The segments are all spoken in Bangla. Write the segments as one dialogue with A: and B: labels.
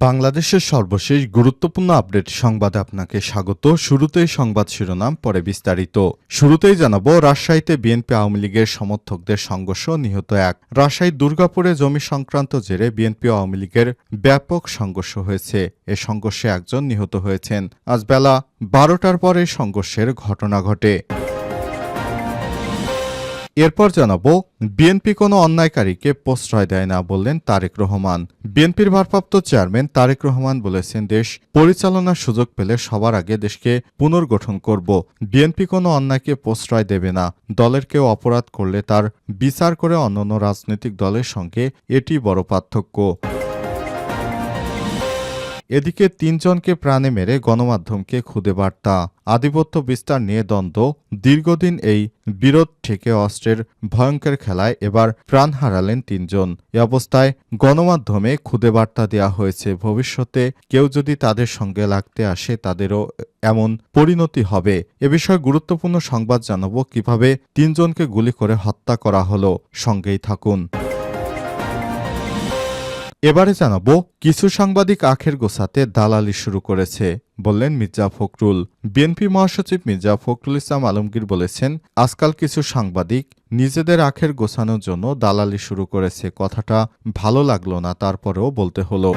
A: বাংলাদেশের সর্বশেষ গুরুত্বপূর্ণ আপডেট সংবাদে আপনাকে স্বাগত। শুরুতেই সংবাদ শিরোনাম, পরে বিস্তারিত। শুরুতেই জানাব, রাজশাহীতে বিএনপি আওয়ামী লীগের সমর্থকদের সংঘর্ষ, নিহত এক। রাজশাহী দুর্গাপুরে জমি সংক্রান্ত জেরে বিএনপি আওয়ামী লীগের ব্যাপক সংঘর্ষ হয়েছে। এ সংঘর্ষে একজন নিহত হয়েছেন। আজ বেলা বারোটার পরে সংঘর্ষের ঘটনা ঘটে। এরপর জানাব, বিএনপি কোনো অন্যায়কারীকে প্রশ্রয় দেয় না বললেন তারেক রহমান। বিএনপির ভারপ্রাপ্ত চেয়ারম্যান তারেক রহমান বলেছেন, দেশ পরিচালনার সুযোগ পেলে সবার আগে দেশকে পুনর্গঠন করব। বিএনপি কোনো অন্যায়কে প্রশ্রয় দেবে না। দলের কেউ অপরাধ করলে তার বিচার করে অন্যান্য রাজনৈতিক দলের সঙ্গে এটি বড় পার্থক্য। এদিকে তিনজনকে প্রাণে মেরে গণমাধ্যমকে খুদে বার্তা। আধিপত্য বিস্তার নিয়ে দ্বন্দ্ব। দীর্ঘদিন এই বিরোধ থেকে অস্ত্রের ভয়ঙ্কর খেলায় এবার প্রাণ হারালেন তিনজন। এ অবস্থায় গণমাধ্যমে খুদে বার্তা দেওয়া হয়েছে, ভবিষ্যতে কেউ যদি তাদের সঙ্গে লাগতে আসে তাদেরও এমন পরিণতি হবে। এ বিষয়ে গুরুত্বপূর্ণ সংবাদ জানাব, কীভাবে তিনজনকে গুলি করে হত্যা করা হলো। সঙ্গেই থাকুন। এবারে জানাব, কিছু সাংবাদিক আখের গোছাতে দালালি শুরু করেছে, বললেন মির্জা ফখরুল। বিএনপি মহাসচিব মির্জা ফখরুল ইসলাম আলমগীর বলেছেন, আজকাল কিছু সাংবাদিক নিজেদের আখের গোছানোর জন্য দালালি শুরু করেছে। কথাটা ভালো লাগল না, তারপরেও বলতে হলো।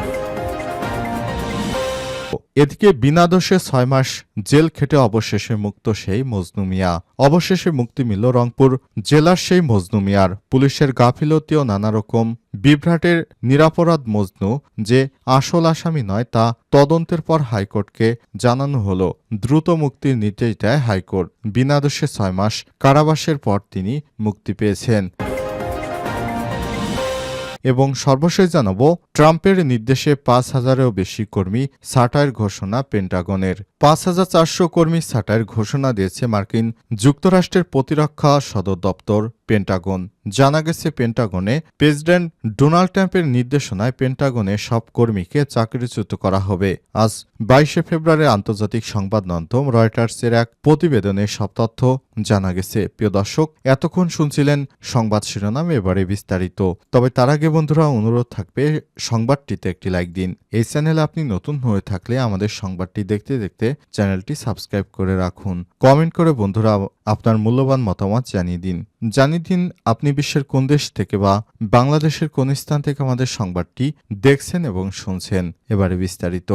A: এদিকে বিনা দোষে ছয় মাস জেল খেটে অবশেষে মুক্ত সেই মজনু মিয়া। অবশেষে মুক্তি মিলল রংপুর জেলার সেই মজনু মিয়ার। পুলিশের গাফিলতি ও নানা রকম বিভ্রাটের নিরাপরাধ মজনু যে আসল আসামি নয় তা তদন্তের পর হাইকোর্টকে জানানো হলো। দ্রুত মুক্তির নির্দেশ দেয় হাইকোর্ট। বিনা দোষে ছয় মাস কারাবাসের পর তিনি মুক্তি পেয়েছেন। এবং সর্বশেষ জানাব ট্রাম্পের নির্দেশে পাঁচ হাজারেও বেশি কর্মী ছাঁটাইয়ের ঘোষণা পেন্টাগনের। পাঁচ হাজার চারশো কর্মী ছাঁটাইয়ের ঘোষণা দিয়েছে মার্কিন যুক্তরাষ্ট্রের প্রতিরক্ষা সদর দপ্তর পেন্টাগন। জানা গেছে পেন্টাগনে প্রেসিডেন্ট ডোনাল্ড ট্রাম্পের নির্দেশনায় পেন্টাগনে সব কর্মীকে চাকরিচ্যুত করা হবে। আজ বাইশে ফেব্রুয়ারি আন্তর্জাতিক সংবাদ মাধ্যম রয়টার্সের এক প্রতিবেদনে সব তথ্য জানা গেছে। প্রিয় দর্শক, এতক্ষণ শুনছিলেন সংবাদ শিরোনাম, এবারে বিস্তারিত। তবে তার আগে বন্ধুরা, অনুরোধ থাকবে সংবাদটিতে একটি লাইক দিন। এই চ্যানেলে আপনি নতুন হয়ে থাকলে আমাদের সংবাদটি দেখতে দেখতে চ্যানেলটি সাবস্ক্রাইব করে রাখুন। কমেন্ট করে বন্ধুরা আপনার মূল্যবান মতামত জানিয়ে দিন। জানিয়ে দিন, আপনি বিশ্বের কোন দেশ থেকে বা বাংলাদেশের কোন স্থান থেকে আমাদের সংবাদটি দেখছেন এবং শুনছেন। এবারে বিস্তারিত।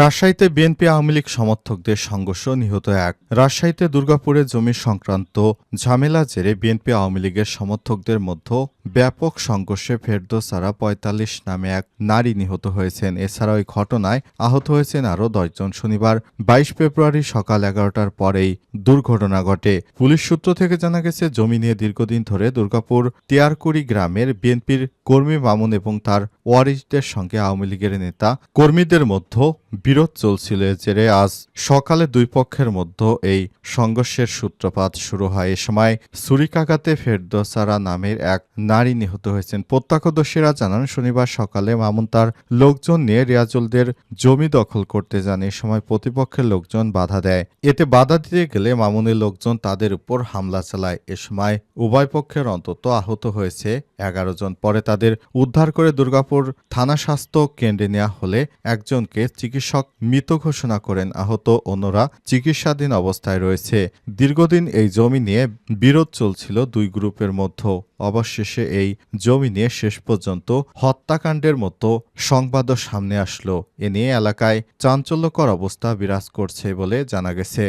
A: রাজশাহীতে বিএনপি আওয়ামী লীগ সমর্থকদের সংঘর্ষ নিহত এক। রাজশাহীতে দুর্গাপুরে জমি সংক্রান্ত ঝামেলা জেরে বিএনপি আওয়ামী লীগের সমর্থকদের মধ্যে ব্যাপক সংঘর্ষে ফেরদোসারা পঁয়তাল্লিশ নামে এক নারী নিহত হয়েছেন। এছাড়া ওই ঘটনায় আহত হয়েছেন আরও দশজন। শনিবার বাইশ ফেব্রুয়ারি সকাল এগারোটার পরেই দুর্ঘটনা ঘটে। পুলিশ সূত্র থেকে জানা গেছে, জমি নিয়ে দীর্ঘদিন ধরে দুর্গাপুর তিয়ারকুড়ি গ্রামের বিএনপির কর্মী মামুন এবং তার ওয়ারিসদের সঙ্গে আওয়ামী লীগের নেতা কর্মীদের মধ্যে বিরোধ চলছিল। জেরে আজ সকালে দুই পক্ষের মধ্যে এই সংঘর্ষের সূত্রপাত শুরু হয়। এ সময় সুরিকাগাতে ফেরদোসারা নামের এক নারী নিহত হয়েছেন। প্রত্যক্ষদর্শীরা জানান, শনিবার সকালে মামুন তার লোকজন নিয়ে রিয়াজুলদের জমি দখল করতে যান। এ সময় প্রতিপক্ষের লোকজন বাধা দেয়। এতে বাধা দিতে গেলে মামুনের লোকজন তাদের উপর হামলা চালায়। এ সময় উভয় পক্ষের অন্তত আহত হয়েছে এগারো জন। পরে তাদের উদ্ধার করে দুর্গাপুর থানা স্বাস্থ্য কেন্দ্রে নেওয়া হলে একজনকে চিকিৎসক মৃত ঘোষণা করেন। আহত অন্যরা চিকিৎসাধীন অবস্থায় রয়েছে। দীর্ঘদিন এই জমি নিয়ে বিরোধ চলছিল দুই গ্রুপের মধ্যে অবশেষে এই জমি নিয়ে শেষ পর্যন্ত হত্যাকাণ্ডের মতো সংবাদও সামনে আসলো। এ নিয়ে এলাকায় চাঞ্চল্যকর অবস্থা বিরাজ করছে বলে জানা গেছে।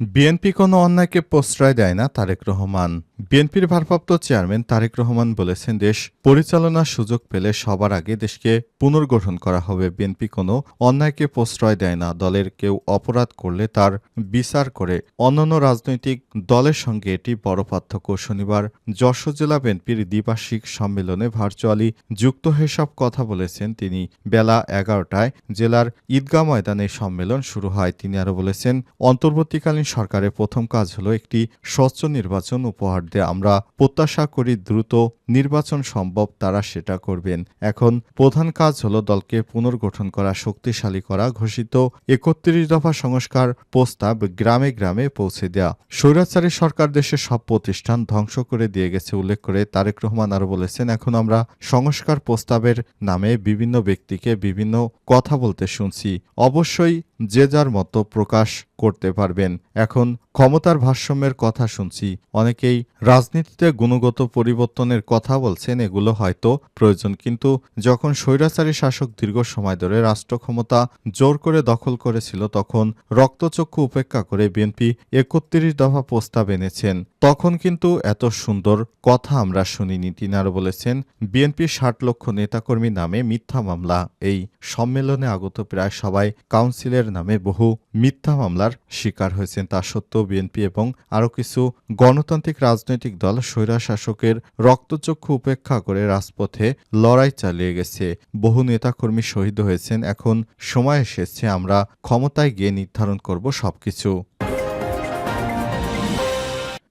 A: বিএনপি কোনো অন্যায়কে প্রশ্রয় দেয় না তারেক রহমান। বিএনপির ভারপ্রাপ্ত চেয়ারম্যান তারেক রহমান বলেছেন, দেশ পরিচালনার সুযোগ পেলে সবার আগে দেশকে পুনর্গঠন করা হবে। বিএনপি কোনো অন্যায়কে প্রশ্রয় দেয় না। দলের কেউ অপরাধ করলে তার বিচার করে অন্যান্য রাজনৈতিক দলের সঙ্গে এটি বড় পার্থক্য। শনিবার যশোর জেলা বিএনপির দ্বিবার্ষিক সম্মেলনে ভার্চুয়ালি যুক্ত হয়ে সব কথা বলেছেন। তিনি বেলা এগারোটায় জেলার ঈদগাহ ময়দানে সম্মেলন শুরু হয়। তিনি আরও বলেছেন, অন্তর্বর্তীকালীন সরকারের প্রথম কাজ হলো একটি স্বচ্ছ নির্বাচন উপহার দেয়া। আমরা প্রত্যাশা করি দ্রুত নির্বাচন সম্ভব তারা সেটা করবেন। এখন প্রধান কাজ হলো দলকে পুনর্গঠন করা, শক্তিশালী করা, ঘোষিত একত্রিশ দফা সংস্কার প্রস্তাব গ্রামে গ্রামে পৌঁছে দেয়া। স্বৈরাচারী সরকার দেশের সব প্রতিষ্ঠান ধ্বংস করে দিয়ে গেছে উল্লেখ করে তারেক রহমান আরও বলেছেন। এখন আমরা সংস্কার প্রস্তাবের নামে বিভিন্ন ব্যক্তিকে বিভিন্ন কথা বলতে শুনছি। অবশ্যই যে যার মতো প্রকাশ করতে পারবেন। এখন ক্ষমতার ভারসাম্যের কথা শুনছি। অনেকেই রাজনীতিতে গুণগত পরিবর্তনের কথা বলছেন, এগুলো হয়তো প্রয়োজন। কিন্তু যখন স্বৈরাচারী শাসক দীর্ঘ সময় ধরে রাষ্ট্র ক্ষমতা জোর করে দখল করেছিল, তখন রক্তচক্ষু উপেক্ষা করে বিএনপি একত্রিশ দফা প্রস্তাব এনেছেন। তখন কিন্তু এত সুন্দর কথা আমরা শুনিনি তিনি আরও বলেছেন। বিএনপির ষাট লক্ষ নেতাকর্মী নামে মিথ্যা মামলা। এই সম্মেলনে আগত প্রায় সবাই কাউন্সিলের নামে বহু মিথ্যা মামলার শিকার হয়েছেন তা সত্ত্বেও বিএনপি এবং আরও কিছু গণতান্ত্রিক রাজনৈতিক দল স্বৈরা শাসকের রক্তচক্ষু উপেক্ষা করে রাজপথে লড়াই চালিয়ে গেছে। বহু নেতাকর্মী শহীদ হয়েছেন। এখন সময় এসেছে আমরা ক্ষমতায় গিয়ে নির্ধারণ করব সবকিছু।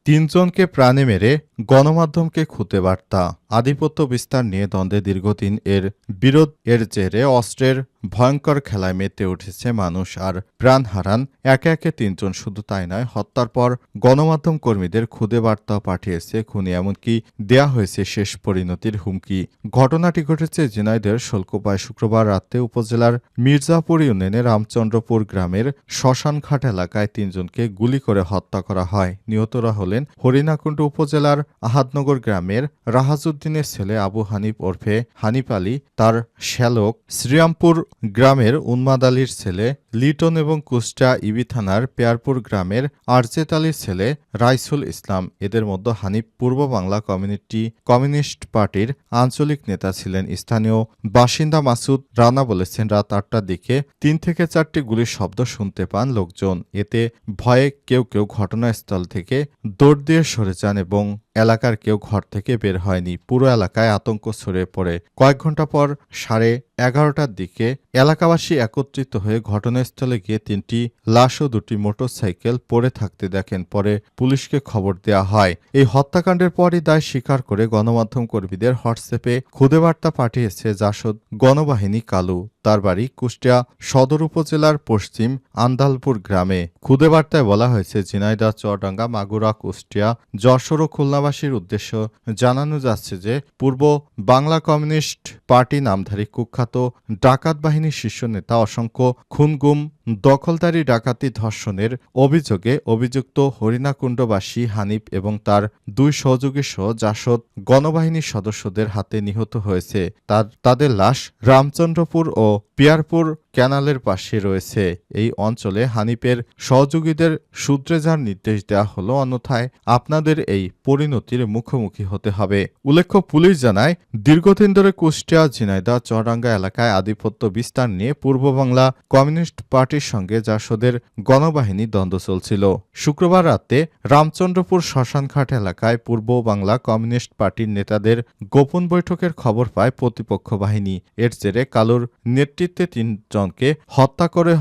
A: তিনজনকে প্রাণে মেরে গণমাধ্যমকে খুঁতে বার্তা। আধিপত্য বিস্তার নিয়ে দ্বন্দ্বে দীর্ঘদিন এর বিরোধ এর জেরে অস্ত্রের ভয়ঙ্কর খেলায় মেতে উঠেছে মানুষ আর প্রাণ হারান একে একে তিনজন। শুধু তাই নয়, হত্যার পর গণমাধ্যম কর্মীদের খুদে বার্তা পাঠিয়েছে খুনি, এমনকি দেয়া হয়েছে শেষ পরিণতির হুমকি। ঘটনাটি ঘটেছে ঝিনাইদের শোলকোপায় শুক্রবার রাতে উপজেলার মির্জাপুর ইউনিয়নে রামচন্দ্রপুর গ্রামের শ্মশানঘাট এলাকায় তিনজনকে গুলি করে হত্যা করা হয়। নিহতরা হলেন হরিণাকুণ্ড উপজেলার আহাদনগর গ্রামের রাহাজউদ্দিনের ছেলে আবু হানিফ ওরফে হানিফ আলী, তার শ্যালক শ্রীরামপুর গ্রামের উন্মাদ আলীর ছেলে লিটন এবং কুষ্টা ইবি থানার পেয়ারপুর গ্রামের আরজেত আলীর ছেলে রাইসুল ইসলাম। এদের মধ্যে হানিফ পূর্ব বাংলা কমিউনিটি, কমিউনিস্ট পার্টির আঞ্চলিক নেতা ছিলেন স্থানীয় বাসিন্দা মাসুদ রানা বলেছেন, রাত আটটার দিকে তিন থেকে চারটি গুলির শব্দ শুনতে পান লোকজন। এতে ভয়ে কেউ কেউ ঘটনাস্থল থেকে দৌড় দিয়ে সরে যান এবং এলাকার কেউ ঘর থেকে বের হয়নি। পুরো এলাকায় আতঙ্ক ছড়িয়ে পড়ে। কয়েক ঘণ্টা পর সাড়ে এগারোটার দিকে এলাকাবাসী একত্রিত হয়ে ঘটনাস্থলে গিয়ে তিনটি লাশ ও দুটি মোটরসাইকেল পড়ে থাকতে দেখেন, পরে পুলিশকে খবর দেওয়া হয়। এই হত্যাকাণ্ডের পরই দায় স্বীকার করে গণমাধ্যম কর্মীদের হোয়াটসঅ্যাপে খুদে বার্তা পাঠিয়েছে জাসদ গণবাহিনী কালু। তার বাড়ি কুষ্টিয়া সদর উপজেলার পশ্চিম আন্দালপুর গ্রামে। খুদে বার্তায় বলা হয়েছে, ঝিনাইদহ, চুয়াডাঙ্গা, মাগুরা, কুষ্টিয়া, যশোর ও খুলনাবাসীর উদ্দেশ্য জানানো যাচ্ছে যে, পূর্ব বাংলা কমিউনিস্ট পার্টি নামধারী কুখ্যাত ডাকাত বাহিনীর শীর্ষ নেতা অসংখ্য খুনগুম দখলদারি ডাকাতি ধর্ষণের অভিযোগে অভিযুক্ত হরিণাকুণ্ডবাসী হানিফ এবং তার দুই সহযোগী সহ জাসদ গণবাহিনীর সদস্যদের হাতে নিহত হয়েছে। তার তাদের লাশ রামচন্দ্রপুর ও পিয়ারপুর ক্যানালের পাশে রয়েছে। এই অঞ্চলে হানিফের সহযোগীদের সূত্রে যার নির্দেশ দেওয়া হলো, অন্যথায় আপনাদের এই পরিণতির মুখোমুখি হতে হবে। উল্লেখ্য, পুলিশ জানায়, দীর্ঘদিন ধরে কুষ্টিয়া ঝিনাইদা চররাঙ্গা এলাকায় আধিপত্য বিস্তার নিয়ে পূর্ব বাংলা কমিউনিস্ট পার্টির সঙ্গে জাসদের গণবাহিনী দ্বন্দ্ব চলছিল। শুক্রবার রাতে রামচন্দ্রপুর শ্মশানঘাট এলাকায় পূর্ব বাংলা কমিউনিস্ট পার্টির নেতাদের গোপন বৈঠকের খবর পায় প্রতিপক্ষ বাহিনী। এর জেরে কালুর নেতৃত্বে তিনজনকে হত্যা করে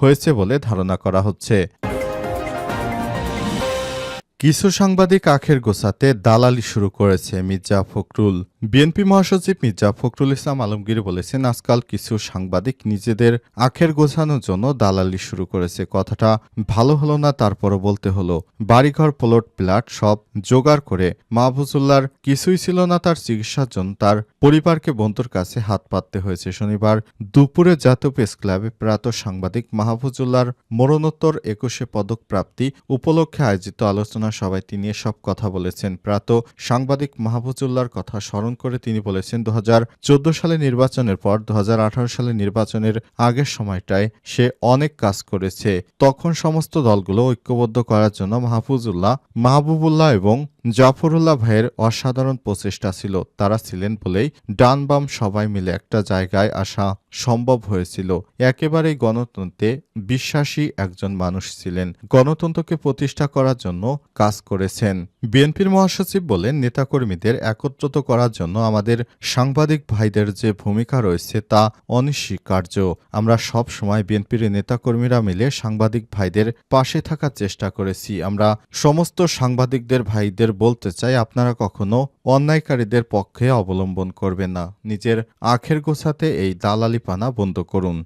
A: হয়েছে বলে ধারণা করা হচ্ছে। কিছু সাংবাদিক আখের গোছাতে দালালি শুরু করেছে মির্জা ফখরুল। বিএনপি মহাসচিব মির্জা ফখরুল ইসলাম আলমগীর বলেছেন, আজকাল কিছু সাংবাদিক নিজেদের আখের গোছানোর জন্য দালালি শুরু করেছে। কথাটা ভালো হলো না, তারপরও বলতে হলো, বাড়িঘর, প্লট প্লাট সব জোগাড় করে মাহফুজুল্লাহর কিছুই ছিল না, তার চিকিৎসার জন্য তার পরিবারকে বন্ধুর কাছে হাত পাততে হয়েছে। শনিবার দুপুরে জাতীয় প্রেস ক্লাবে প্রয়াত সাংবাদিক মাহফুজুল্লাহর মরণোত্তর একুশে পদক প্রাপ্তি উপলক্ষে আয়োজিত আলোচনা সভায় তিনি সব কথা বলেছেন। প্রাত সাংবাদিক মাহফুজুল্লাহর কথা স্মরণ করে তিনি বলেছেন দু হাজার চোদ্দ সালে নির্বাচনের পর দু হাজার আঠারো সালে নির্বাচনের আগের সময়টায় সে অনেক কাজ করেছে। তখন সমস্ত দলগুলো ঐক্যবদ্ধ করার জন্য মাহফুজুল্লাহ, মাহবুবুল্লাহ এবং জাফরুল্লাহ ভাইয়ের অসাধারণ প্রচেষ্টা ছিল, তারা ছিলেন বলেই ডান বাম সবাই মিলে একটা জায়গায় আসা সম্ভব হয়েছিল। একেবারেই গণতন্ত্রে বিশ্বাসী একজন মানুষ ছিলেন, গণতন্ত্রকে প্রতিষ্ঠা করার জন্য কাজ করেছেন। বিএনপির মহাসচিব বলেন, নেতাকর্মীদের একত্রিত করার জন্য আমাদের সাংবাদিক ভাইদের যে ভূমিকা রয়েছে তা অনস্বীকার্য। আমরা সব সময় বিএনপির নেতাকর্মীরা মিলে সাংবাদিক ভাইদের পাশে থাকার চেষ্টা করেছি। আমরা সমস্ত সাংবাদিকদের ভাইদের বলতে চাই, আপনারা কখনো অন্যায়কারীদের পক্ষে অবলম্বন করবেন না। নিজের আখের গোছাতে এই দালালিপানা বন্ধ করুন।